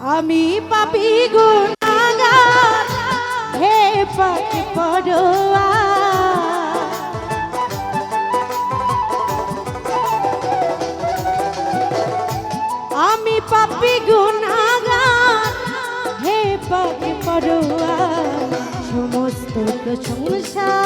আমি পাপি গুণাগার। হে পাখি পড়োয়া। আমি পাপি গুণাগার। হে পাখি পড়োয়া। সমস্ত সংসার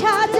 chat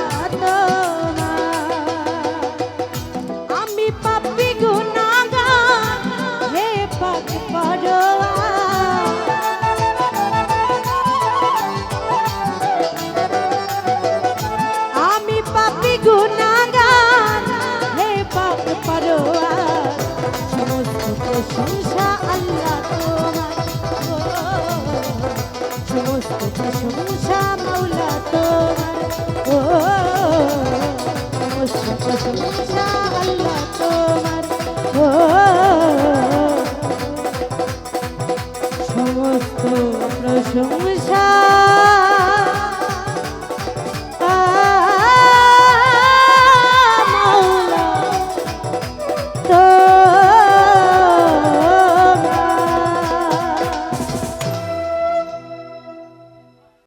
পারো